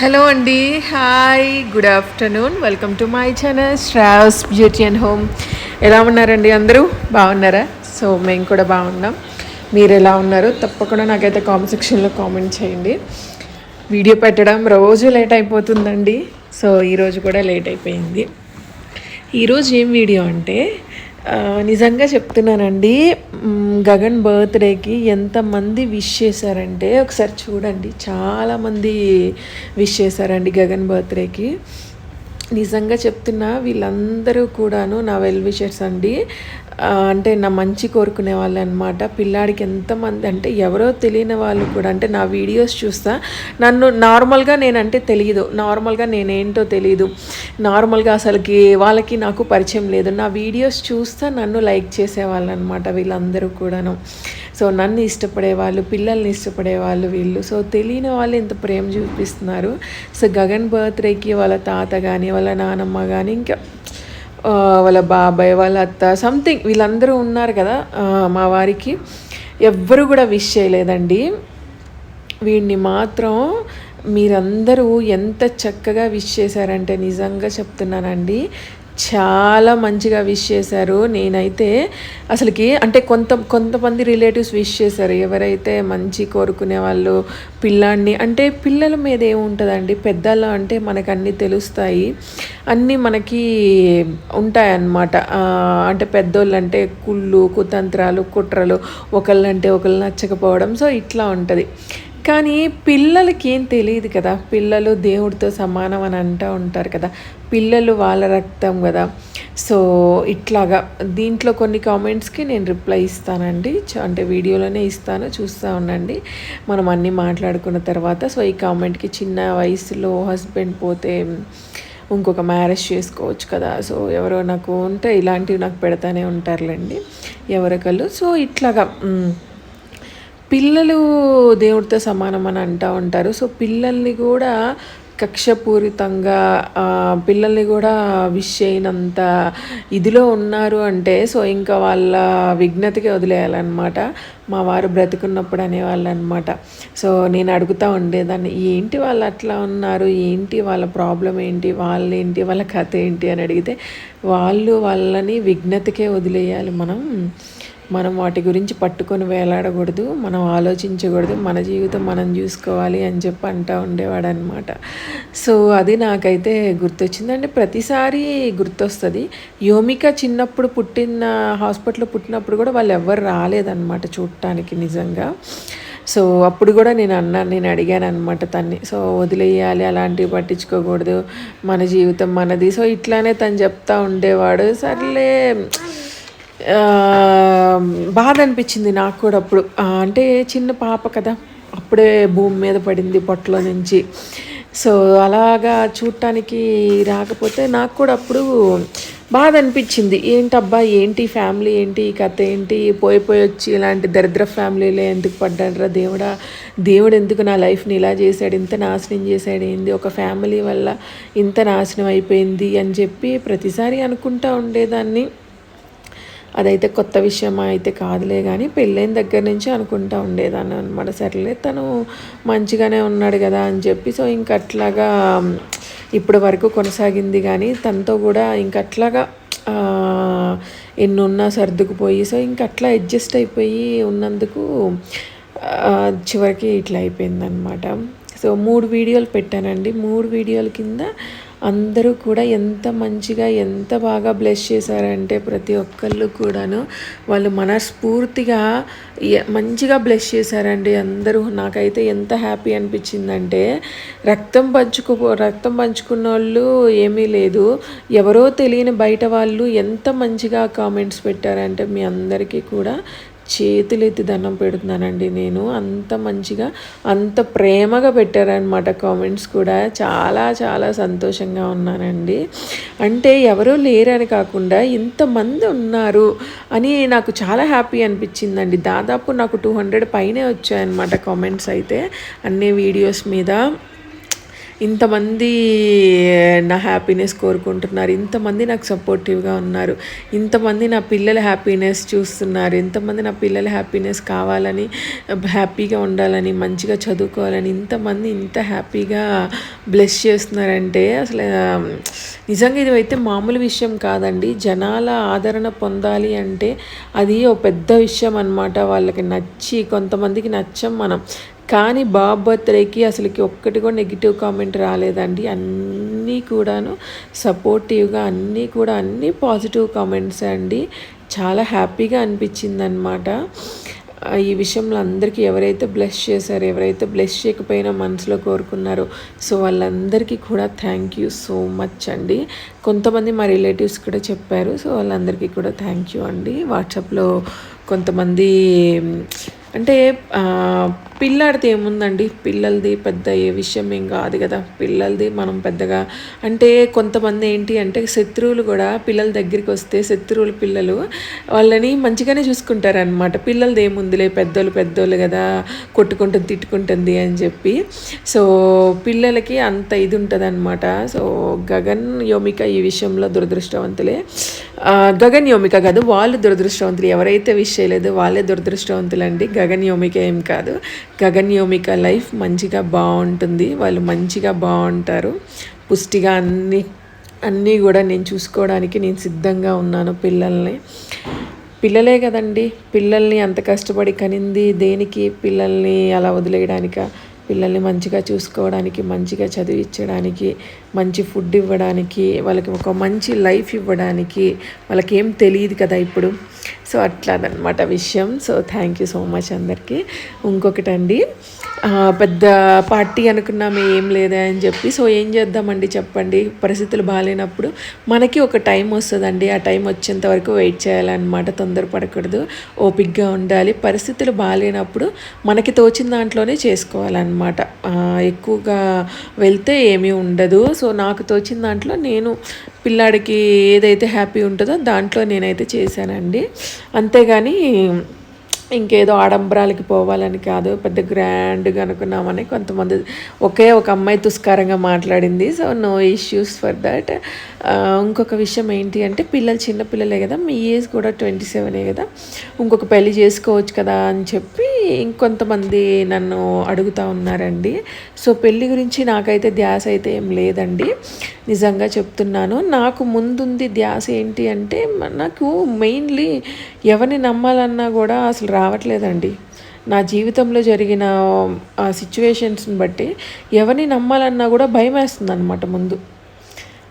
Hello అండి. Hi good afternoon. Welcome to my channel straws beauty and home. ఎలా ఉన్నారండి అందరూ? బాగున్నారా? సో మేము కూడా బాగున్నాం. మీరు ఎలా ఉన్నారు? తప్పకుండా నాకైతే కామెంట్ సెక్షన్లో కామెంట్ చేయండి. వీడియో పెట్టడం రోజు లేట్ అయిపోతుందండి. సో ఈరోజు కూడా లేట్ అయిపోయింది. ఈరోజు ఏం వీడియో అంటే నిజంగా చెప్తున్నానండి గగన్ బర్త్డేకి ఎంతమంది విష్ చేశారంటే ఒకసారి చూడండి చాలామంది విష్ చేశారండి గగన్ బర్త్డేకి. నిజంగా చెప్తున్నా వీళ్ళందరూ కూడాను నా వెల్ విషర్స్ అండి. అంటే నా మంచి కోరుకునే వాళ్ళు అనమాట పిల్లాడికి ఎంతమంది అంటే ఎవరో తెలియని వాళ్ళు కూడా అంటే నా వీడియోస్ చూస్తా నన్ను నార్మల్గా నేనంటే తెలియదు నార్మల్గా నేనేంటో తెలియదు నార్మల్గా అసలుకి వాళ్ళకి నాకు పరిచయం లేదు. నా వీడియోస్ చూస్తా నన్ను లైక్ చేసేవాళ్ళు అనమాట వీళ్ళందరూ కూడాను. సో నన్ను ఇష్టపడే వాళ్ళు పిల్లల్ని ఇష్టపడేవాళ్ళు వీళ్ళు సో తెలియని వాళ్ళు ఇంత ప్రేమ చూపిస్తున్నారు. సో గగన్ బర్త్డేకి వాళ్ళ తాత కానీ వాళ్ళ నానమ్మ కానీ ఇంకా వాళ్ళ బాబాయ్ వాళ్ళ అత్త సంథింగ్ వీళ్ళందరూ ఉన్నారు కదా మా వారికి. ఎవ్వరు కూడా విష్ చేయలేదండి. వీడిని మాత్రం మీరందరూ ఎంత చక్కగా విష్ చేశారంటే నిజంగా చెప్తున్నానండి. చాలా మంచిగా విష్ చేశారు. నేనైతే అసలుకి అంటే కొంత కొంతమంది రిలేటివ్స్ విష్ చేశారు. ఎవరైతే మంచి కోరుకునే వాళ్ళు పిల్లాడిని అంటే పిల్లల మీద ఏముంటుందండి? పెద్దలు అంటే మనకు అన్నీ తెలుస్తాయి. అన్నీ మనకి ఉంటాయన్నమాట. అంటే పెద్దోళ్ళు అంటే కుళ్ళు కుతంత్రాలు కుట్రలు ఒకళ్ళంటే ఒకళ్ళు నచ్చకపోవడం. సో ఇట్లా ఉంటుంది. కానీ పిల్లలకి ఏం తెలియదు కదా? పిల్లలు దేవుడితో సమానం అని అంటూ ఉంటారు కదా? పిల్లలు వాళ్ళ రక్తం కదా. సో ఇట్లాగా దీంట్లో కొన్ని కామెంట్స్కి నేను రిప్లై ఇస్తానండి. చ- అంటే వీడియోలోనే ఇస్తాను. చూస్తూ ఉండండి. మనం అన్నీ మాట్లాడుకున్న తర్వాత సో ఈ కామెంట్కి చిన్న వయసులో హస్బెండ్ పోతే ఇంకొక మ్యారేజ్ చేసుకోవచ్చు కదా. సో ఎవరో నాకు ఉంటే ఇలాంటివి నాకు పెడతానే ఉంటారులేండి ఎవరికళ్ళు. సో ఇట్లాగా పిల్లలు దేవుడితో సమానం అని అంటూ ఉంటారు. సో పిల్లల్ని కూడా కక్షపూరితంగా పిల్లల్ని కూడా విష్ చేయనంత ఇదిలో ఉన్నారు అంటే సో ఇంకా వాళ్ళ విఘ్నతకి వదిలేయాలన్నమాట. మా వారు బ్రతుకున్నప్పుడు అనేవాళ్ళు అనమాట సో నేను అడుగుతూ ఉండేదాన్ని ఏంటి వాళ్ళు అట్లా ఉన్నారు? ఏంటి వాళ్ళ ప్రాబ్లం ఏంటి? వాళ్ళేంటి? వాళ్ళ కథ ఏంటి? అని అడిగితే వాళ్ళు వాళ్ళని విఘ్నతకే వదిలేయాలి మనం. మనం వాటి గురించి పట్టుకొని వేలాడకూడదు మనం ఆలోచించకూడదు మన జీవితం మనం చూసుకోవాలి అని చెప్పి అంటూ ఉండేవాడు అనమాట సో అది నాకైతే గుర్తొచ్చిందంటే ప్రతిసారి గుర్తొస్తుంది. యోమిక చిన్నప్పుడు పుట్టిన హాస్పిటల్లో పుట్టినప్పుడు కూడా వాళ్ళు ఎవ్వరు రాలేదన్నమాట చూడటానికి నిజంగా. సో అప్పుడు కూడా నేను అన్నాను నేను అడిగాను అనమాట తన్ని. సో వదిలేయాలి అలాంటివి పట్టించుకోకూడదు మన జీవితం మనది. సో ఇట్లానే తను చెప్తా ఉండేవాడు. సర్లే బాధ అనిపించింది నాకు కూడా అప్పుడు. అంటే చిన్న పాప కదా అప్పుడే భూమి మీద పడింది పొట్టలో నుంచి. సో అలాగా చూడటానికి రాకపోతే నాకు కూడా అప్పుడు బాధ అనిపించింది ఏంటబ్బా ఏంటి ఫ్యామిలీ ఏంటి ఈ కథ ఏంటి పోయి పోయి వచ్చి ఇలాంటి దరిద్ర ఫ్యామిలీలో ఎందుకు పడ్డాడరా దేవుడా? దేవుడు ఎందుకు నా లైఫ్ని ఇలా చేశాడు? ఇంత నాశనం చేశాడు? ఏంది? ఒక ఫ్యామిలీ వల్ల ఇంత నాశనం అయిపోయింది? అని చెప్పి ప్రతిసారి అనుకుంటా ఉండేదాన్ని. అదైతే కొత్త విషయం అయితే కాదులే కానీ పెళ్ళైన దగ్గర నుంచి అనుకుంటా ఉండేదాన్ని అనమాట సర్లే తను మంచిగానే ఉన్నాడు కదా అని చెప్పి సో ఇంక అట్లాగా ఇప్పటి వరకు కొనసాగింది కానీ తనతో కూడా ఇంక అట్లాగా ఎన్నున్నా సర్దుకుపోయి సో ఇంక అట్లా అడ్జస్ట్ అయిపోయి ఉన్నందుకు చివరికి ఇట్లా అయిపోయిందనమాట సో మూడు వీడియోలు పెట్టానండి. మూడు వీడియోల కింద అందరూ కూడా ఎంత మంచిగా ఎంత బాగా బ్లెస్ చేశారంటే ప్రతి ఒక్కళ్ళు కూడాను వాళ్ళు మనస్ఫూర్తిగా మంచిగా బ్లెస్ చేశారండి అందరూ. నాకైతే ఎంత హ్యాపీ అనిపించిందంటే రక్తం పంచుకో రక్తం పంచుకున్న వాళ్ళు ఏమీ లేదు. ఎవరో తెలియని బయట వాళ్ళు ఎంత మంచిగా కామెంట్స్ పెట్టారంటే మీ అందరికీ కూడా చేతులెత్తి దండం పెడుతున్నానండి నేను. అంత మంచిగా అంత ప్రేమగా పెట్టారనమాట కామెంట్స్ కూడా. చాలా చాలా సంతోషంగా ఉన్నానండి. అంటే ఎవరో లేరని కాకుండా ఇంతమంది ఉన్నారు అని నాకు చాలా హ్యాపీ అనిపించిందండి. దాదాపు నాకు టూ హండ్రెడ్ పైనే వచ్చాయన్నమాట కామెంట్స్ అయితే అన్ని వీడియోస్ మీద. ఇంతమంది నా హ్యాపీనెస్ కోరుకుంటున్నారు. ఇంతమంది నాకు సపోర్టివ్గా ఉన్నారు. ఇంతమంది నా పిల్లల హ్యాపీనెస్ చూస్తున్నారు. ఇంతమంది నా పిల్లల హ్యాపీనెస్ కావాలని హ్యాపీగా ఉండాలని మంచిగా చదువుకోవాలని ఇంతమంది ఇంత హ్యాపీగా బ్లెస్ చేస్తున్నారంటే అసలు నిజంగా ఇది అయితే మామూలు విషయం కాదండి. జనాల ఆదరణ పొందాలి అంటే అది ఒక పెద్ద విషయం అనమాట వాళ్ళకి నచ్చి కొంతమందికి నచ్చం మనం. కానీ బాబు బర్త్డేకి అసలుకి ఒక్కటి కూడా నెగిటివ్ కామెంట్ రాలేదండి. అన్నీ కూడాను సపోర్టివ్గా అన్నీ కూడా అన్నీ పాజిటివ్ కామెంట్స్ అండి. చాలా హ్యాపీగా అనిపించింది అనమాట ఈ విషయంలో అందరికీ ఎవరైతే బ్లెస్ చేశారో ఎవరైతే బ్లెస్ చేయకపోయినా మనసులో కోరుకున్నారో సో వాళ్ళందరికీ కూడా థ్యాంక్ యూ సో మచ్ అండి. కొంతమంది మా రిలేటివ్స్ కూడా చెప్పారు సో వాళ్ళందరికీ కూడా థ్యాంక్ యూ అండి. వాట్సాప్లో కొంతమంది అంటే పిల్లాడితే ఏముందండి? పిల్లలది పెద్ద ఏ విషయం ఏం కాదు కదా. పిల్లలది మనం పెద్దగా అంటే కొంతమంది ఏంటి అంటే శత్రువులు కూడా పిల్లల దగ్గరికి వస్తే శత్రువులు పిల్లలు వాళ్ళని మంచిగానే చూసుకుంటారు అనమాట పిల్లలది ఏముందిలే పెద్దోళ్ళు పెద్దోళ్ళు కదా కొట్టుకుంటుంది తిట్టుకుంటుంది అని చెప్పి. సో పిల్లలకి అంత ఇది ఉంటుంది అనమాట సో గగన్ యోమిక ఈ విషయంలో దురదృష్టవంతులే. గగన్ యోమిక కాదు వాళ్ళు దురదృష్టవంతులు. ఎవరైతే విష్ చేయలేదో వాళ్ళే దురదృష్టవంతులండి. గగన్ యోమిక ఏం కాదు. గగన్ యోమిక లైఫ్ మంచిగా బాగుంటుంది. వాళ్ళు మంచిగా బాగుంటారు. పుష్టిగా అన్ని అన్నీ కూడా నేను చూసుకోవడానికి నేను సిద్ధంగా ఉన్నాను పిల్లల్ని. పిల్లలే కదండి. పిల్లల్ని అంత కష్టపడి కనింది దేనికి? పిల్లల్ని అలా వదిలేయడానిక? పిల్లల్ని మంచిగా చూసుకోవడానికి మంచిగా చదివించడానికి మంచి ఫుడ్ ఇవ్వడానికి వాళ్ళకి ఒక మంచి లైఫ్ ఇవ్వడానికి వాళ్ళకి ఏం తెలియదు కదా ఇప్పుడు. సో అట్లాదనమాట విషయం. So thank you so much అందరికీ. ఇంకొకటండి పెద్ద పార్టీ అనుకున్నాము ఏం లేదా అని చెప్పి. సో ఏం చేద్దామండి చెప్పండి. పరిస్థితులు బాగాలేనప్పుడు మనకి ఒక టైం వస్తుందండి. ఆ టైం వచ్చేంత వరకు వెయిట్ చేయాలన్నమాట. తొందరపడకూడదు. ఓపిక్గా ఉండాలి. పరిస్థితులు బాగాలేనప్పుడు మనకి తోచిన దాంట్లోనే చేసుకోవాలన్నమాట. ఎక్కువగా వెళ్తే ఏమీ ఉండదు. సో నాకు తోచిన దాంట్లో నేను పిల్లాడికి ఏదైతే హ్యాపీ ఉంటుందో దాంట్లో నేనైతే చేశానండి. అంతేగాని ఇంకేదో ఆడంబరాలకి పోవాలని కాదు పెద్ద గ్రాండ్గా అనుకున్నామని కొంతమంది ఒకే ఒక అమ్మాయి తుస్కారంగా మాట్లాడింది. So no issues for that ఇంకొక విషయం ఏంటి అంటే పిల్లలు చిన్న పిల్లలే కదా మీ ఏజ్ కూడా ట్వంటీ సెవెనే కదా ఇంకొక పెళ్ళి చేసుకోవచ్చు కదా అని చెప్పి ఇంకొంతమంది నన్ను అడుగుతూ ఉన్నారండి. సో పెళ్ళి గురించి నాకైతే ధ్యాస అయితే ఏం లేదండి. నిజంగా చెప్తున్నాను నాకు ముందుంది ధ్యాస ఏంటి అంటే నాకు మెయిన్లీ ఎవరిని నమ్మాలన్నా కూడా అసలు రావట్లేదండి. నా జీవితంలో జరిగిన సిచ్యువేషన్స్ని బట్టి ఎవరిని నమ్మాలన్నా కూడా భయం వేస్తుంది అనమాట ముందు.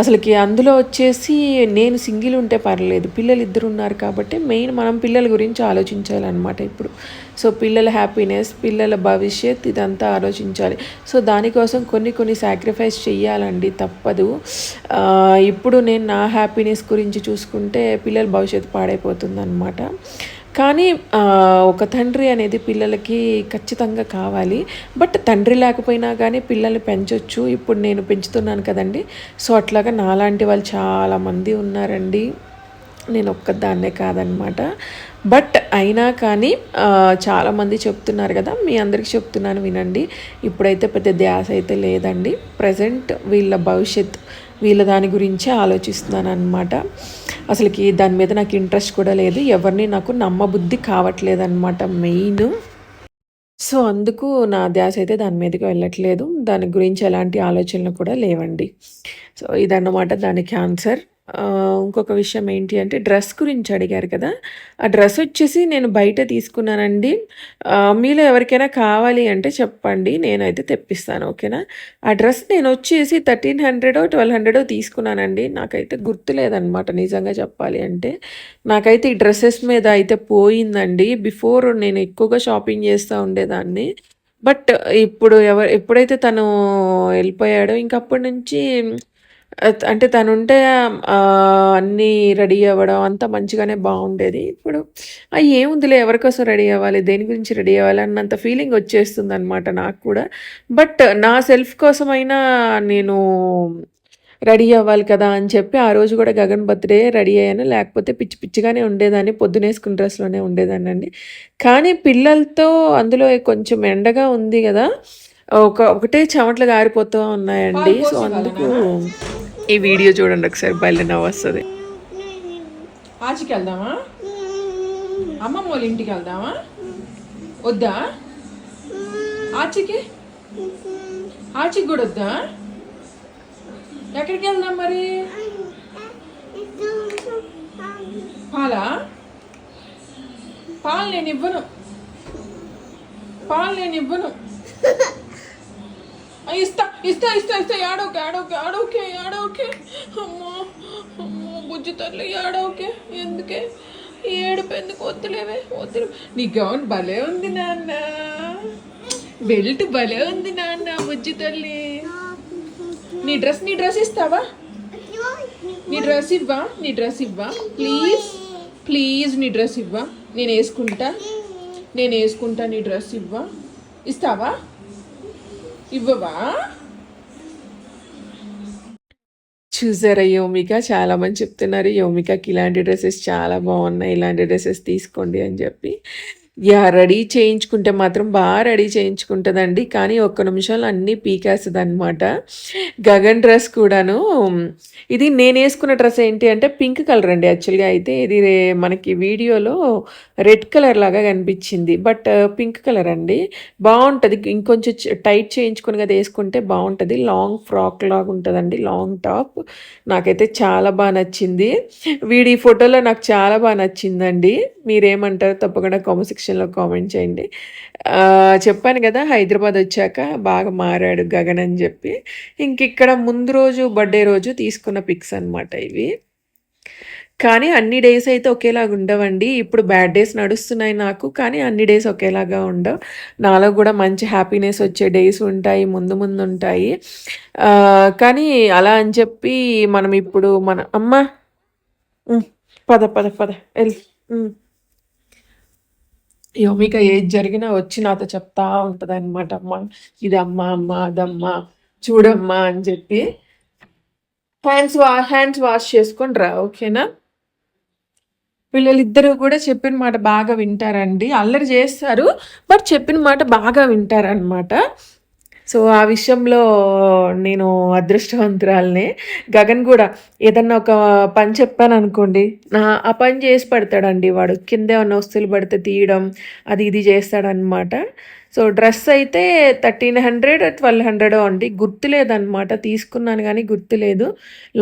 అసలుకి అందులో వచ్చేసి నేను సింగిల్ ఉంటే పర్లేదు పిల్లలు ఇద్దరు ఉన్నారు కాబట్టి మెయిన్ మనం పిల్లల గురించి ఆలోచించాలన్నమాట ఇప్పుడు. సో పిల్లల హ్యాపీనెస్ పిల్లల భవిష్యత్ ఇదంతా ఆలోచించాలి. సో దానికోసం కొన్ని కొన్ని సాక్రిఫైస్ చెయ్యాలండి తప్పదు. ఇప్పుడు నేను నా హ్యాపీనెస్ గురించి చూసుకుంటే పిల్లల భవిష్యత్తు పాడైపోతుంది అనమాట కానీ ఒక తండ్రి అనేది పిల్లలకి ఖచ్చితంగా కావాలి. బట్ తండ్రి లేకపోయినా కానీ పిల్లల్ని పెంచవచ్చు ఇప్పుడు నేను పెంచుతున్నాను కదండి. సో అట్లాగా నాలాంటి వాళ్ళు చాలామంది ఉన్నారండి. నేను ఒక్కదాన్నే కాదనమాట. బట్ అయినా కానీ చాలామంది చెప్తున్నారు కదా మీ అందరికీ చెప్తున్నాను వినండి. ఇప్పుడైతే పెద్ద ధ్యాస అయితే లేదండి. ప్రజెంట్ వీళ్ళ భవిష్యత్ వీళ్ళ దాని గురించే ఆలోచిస్తున్నాను అనమాట అసలుకి దాని మీద నాకు ఇంట్రెస్ట్ కూడా లేదు. ఎవరిని నాకు నమ్మబుద్ధి కావట్లేదు అనమాట మెయిన్. సో అందుకు నా ధ్యాస అయితే దాని మీదకి వెళ్ళట్లేదు. దాని గురించి ఎలాంటి ఆలోచనలు కూడా లేవండి. సో ఇదన్నమాట దానికి ఆన్సర్. ఇంకొక విషయం ఏంటి అంటే డ్రెస్ గురించి అడిగారు కదా. ఆ డ్రెస్ వచ్చేసి నేను బయట తీసుకున్నానండి. మీలో ఎవరికైనా కావాలి అంటే చెప్పండి నేనైతే తెప్పిస్తాను ఓకేనా? ఆ డ్రెస్ నేను వచ్చేసి థర్టీన్ హండ్రెడో ట్వెల్వ్ హండ్రెడో తీసుకున్నానండి. నాకైతే గుర్తులేదనమాట నిజంగా చెప్పాలి అంటే. నాకైతే ఈ డ్రెస్సెస్ మీద అయితే పోయిందండి. బిఫోర్ నేను ఎక్కువగా షాపింగ్ చేస్తూ ఉండేదాన్ని. బట్ ఇప్పుడు ఎవరు ఎప్పుడైతే తను వెళ్ళిపోయాడో ఇంకప్పటి నుంచి అంటే తనుంటే అన్నీ రెడీ అవ్వడం అంతా మంచిగానే బాగుండేది. ఇప్పుడు ఏముందిలే ఎవరికోసం రెడీ అవ్వాలి దేని గురించి రెడీ అవ్వాలి అన్నంత ఫీలింగ్ వచ్చేస్తుంది అనమాట నాకు కూడా. బట్ నా సెల్ఫ్ కోసమైనా నేను రెడీ అవ్వాలి కదా అని చెప్పి ఆ రోజు కూడా గగన్ బర్త్డే రెడీ అయ్యాను. లేకపోతే పిచ్చి పిచ్చిగానే ఉండేదాన్ని పొద్దునేసుకున్న డ్రెస్లోనే ఉండేదాన్ని అండి కానీ పిల్లలతో అందులో కొంచెం ఎండగా ఉంది కదా ఒక ఒకటే చెమటలు గారిపోతూ ఉన్నాయండి. సో అందుకు ఈ వీడియో చూడండి ఒకసారి బయలు నవ్వు వస్తుంది ఆచికి వెళ్దామా? అమ్మమ్మ వాళ్ళ ఇంటికి వెళ్దామా? వద్దా? ఆచికి? ఆచికి కూడా వద్దా? ఎక్కడికి వెళ్దాం మరి? పాలా? పాలు నేను ఇవ్వను. పాలు నేను ఇవ్వను. ఇస్తా ఇస్తా ఇస్తా ఇస్తా ఏడోకే ఏడోకే ఏడోకే ఏడోకే అమ్మో అమ్మో బుజ్జి తల్లి ఏడోకే ఎందుకే? ఏడుపు ఎందుకు వద్దులేవే? వద్దులే. నీ గౌన్ భలే ఉంది నాన్న. బెల్ట్ భలే ఉంది నాన్న బుజ్జి తల్లి. నీ డ్రెస్ నీ డ్రెస్ ఇస్తావా? నీ డ్రెస్ ఇవ్వా? నీ డ్రెస్ ఇవ్వా? ప్లీజ్ ప్లీజ్ నీ డ్రెస్ ఇవ్వా. నేను వేసుకుంటా. నేను వేసుకుంటా నీ డ్రెస్ ఇవ్వా. ఇస్తావా? ఇవ్వవా? చూసారా యోమిక చాలా మంది చెప్తున్నారు యోమికకి ఇలాంటి డ్రెస్సెస్ చాలా బాగున్నాయి ఇలాంటి డ్రెస్సెస్ తీసుకోండి అని చెప్పి. యా రెడీ చేయించుకుంటే మాత్రం బాగా రెడీ చేయించుకుంటుందండి. కానీ ఒక్క నిమిషంలో అన్నీ పీకేస్తుంది అనమాట గగన్ డ్రెస్ కూడాను ఇది నేను వేసుకున్న డ్రెస్ ఏంటి అంటే పింక్ కలర్ అండి యాక్చువల్గా అయితే. ఇది మనకి వీడియోలో రెడ్ కలర్ లాగా కనిపించింది. బట్ పింక్ కలర్ అండి. బాగుంటుంది. ఇంకొంచెం టైట్ చేయించుకుని కదా వేసుకుంటే బాగుంటుంది. లాంగ్ ఫ్రాక్ లాగా ఉంటుందండి. Long top. నాకైతే చాలా బాగా నచ్చింది. వీడి ఫోటోలో నాకు చాలా బాగా నచ్చిందండి. మీరేమంటారు తప్పకుండా కామెంట్ సెక్షన్లో కామెంట్ చేయండి. చెప్పాను కదా హైదరాబాద్ వచ్చాక బాగా మారాడు గగన్ అని చెప్పి. ఇంక ఇక్కడ ముందు రోజు బర్త్డే రోజు తీసుకున్న పిక్స్ అనమాట ఇవి. కానీ అన్ని డేస్ అయితే ఒకేలాగా ఉండవండి. ఇప్పుడు బ్యాడ్ డేస్ నడుస్తున్నాయి నాకు కానీ అన్ని డేస్ ఒకేలాగా ఉండవు. నాలో కూడా మంచి హ్యాపీనెస్ వచ్చే డేస్ ఉంటాయి ముందు ముందు ఉంటాయి. కానీ అలా అని చెప్పి మనం ఇప్పుడు మన అమ్మ! పద పద పద ఎల్ యోమిక ఏది జరిగినా వచ్చి నాతో చెప్తా ఉంటుంది అనమాట అమ్మ ఇది అమ్మ అమ్మ చూడమ్మా అని చెప్పి. హ్యాండ్స్ వా హ్యాండ్స్ వాష్ చేసుకొని రా ఓకేనా? పిల్లలిద్దరూ కూడా చెప్పిన మాట బాగా వింటారండి. అల్లరి చేస్తారు బట్ చెప్పిన మాట బాగా వింటారనమాట సో ఆ విషయంలో నేను అదృష్టవంతురాలనే. గగన్ కూడా ఏదన్నా ఒక పని చెప్పాను అనుకోండి నా ఆ పని చేసి పెడతాడండి వాడు. కింద ఏమన్నా వస్తువులు పడితే తీయడం అది ఇది చేస్తాడనమాట సో డ్రెస్ అయితే థర్టీన్ హండ్రెడ్ ట్వెల్వ్ హండ్రెడ్ అండి. గుర్తులేదనమాట తీసుకున్నాను కానీ గుర్తులేదు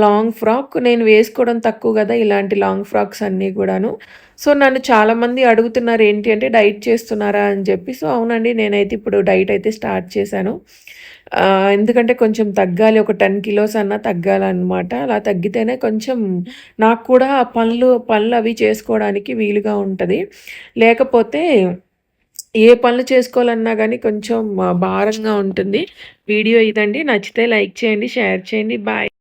లాంగ్ ఫ్రాక్ నేను వేసుకోవడం తక్కువ కదా ఇలాంటి లాంగ్ ఫ్రాక్స్ అన్నీ కూడాను. సో నన్ను చాలామంది అడుగుతున్నారు ఏంటి అంటే డైట్ చేస్తున్నారా? అని చెప్పి. సో అవునండి నేనైతే ఇప్పుడు డైట్ అయితే స్టార్ట్ చేశాను. ఎందుకంటే కొంచెం తగ్గాలి ఒక టెన్ కిలోస్ అన్నా తగ్గాలన్నమాట. అలా తగ్గితేనే కొంచెం నాకు కూడా పనులు పనులు అవి చేసుకోవడానికి వీలుగా ఉంటుంది. లేకపోతే ఏ పనులు చేసుకోవాలన్నా కానీ కొంచెం భారంగా ఉంటుంది. వీడియో ఇదండి. నచ్చితే లైక్ చేయండి షేర్ చేయండి. బాయ్.